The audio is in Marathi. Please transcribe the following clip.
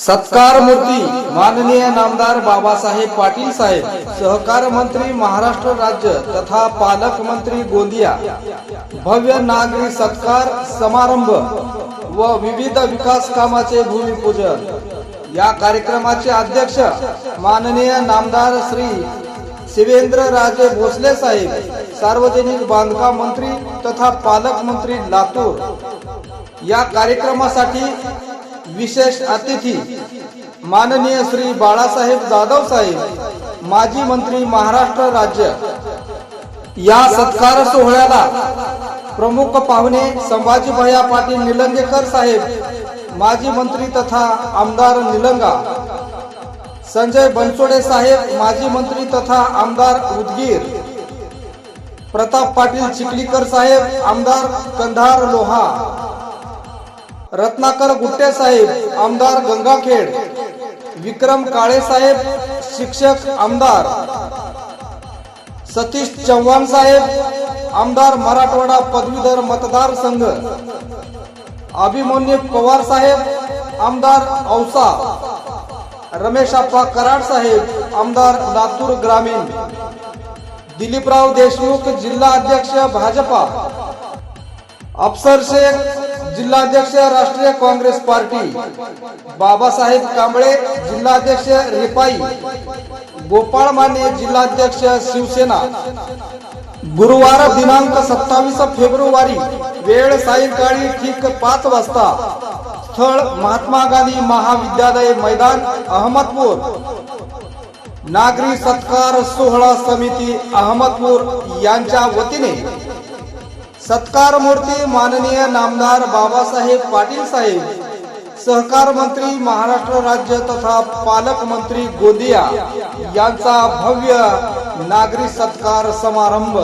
सत्कार मूर्ती माननीय नामदार बाबासाहेब पाटील साहेब सहकार मंत्री महाराष्ट्र राज्य तथा पालक मंत्री गोंदिया. भव्य नागरी सत्कार समारंभ व विविध विकास कामाचे भूमिपूजन. या कार्यक्रमाचे अध्यक्ष माननीय नामदार श्री शिवेंद्र राजे भोसले साहेब सार्वजनिक बांधकाम मंत्री तथा पालक मंत्री लातूर. या कार्यक्रमासाठी विशेष अतिथी माननीय श्री बाळासाहेब जाधव साहेब माजी मंत्री महाराष्ट्र राज्य. या सत्कार सोहळ्याला प्रमुख पाहुणे संभाजी भैया पाटील निलंगेकर साहेब माजी मंत्री तथा आमदार निलंगा. संजय बनसोडे साहेब माजी मंत्री तथा आमदार उदगीर. प्रताप पाटील चिखलीकर साहेब आमदार कंधार लोहा. रत्नाकर गुट्टे साहेब आमदार गंगाखेड. विक्रम काळे साहेब शिक्षक आमदार. सतीश चव्हाण साहेब आमदार मराठवाडा पदवीधर मतदार संघ. अभिमन्यू पवार साहेब आमदार औसा. रमेश अप्पा कराड साहेब आमदार लातूर ग्रामीण. दिलीपराव देशमुख जिल्हा अध्यक्ष भाजपा. अफसर शेख जिल्हाध्यक्ष राष्ट्रीय काँग्रेस पार्टी. बाबासाहेब कांबळे जिल्हाध्यक्ष रिपाई. गोपाळ माने जिल्हाध्यक्ष शिवसेना. गुरुवार दिनांक सत्तावीस फेब्रुवारी वेळ सायंकाळी ठीक पाच वाजता. स्थळ महात्मा गांधी महाविद्यालय मैदान अहमदपूर. नागरी सत्कार सोहळा समिती अहमदपूर यांच्या वतीने सत्कार मूर्ती माननीय नामदार बाबासाहेब पाटील साहेब सहकार मंत्री महाराष्ट्र राज्य तथा पालकमंत्री गोंदिया यांचा भव्य नागरी सत्कार समारंभ.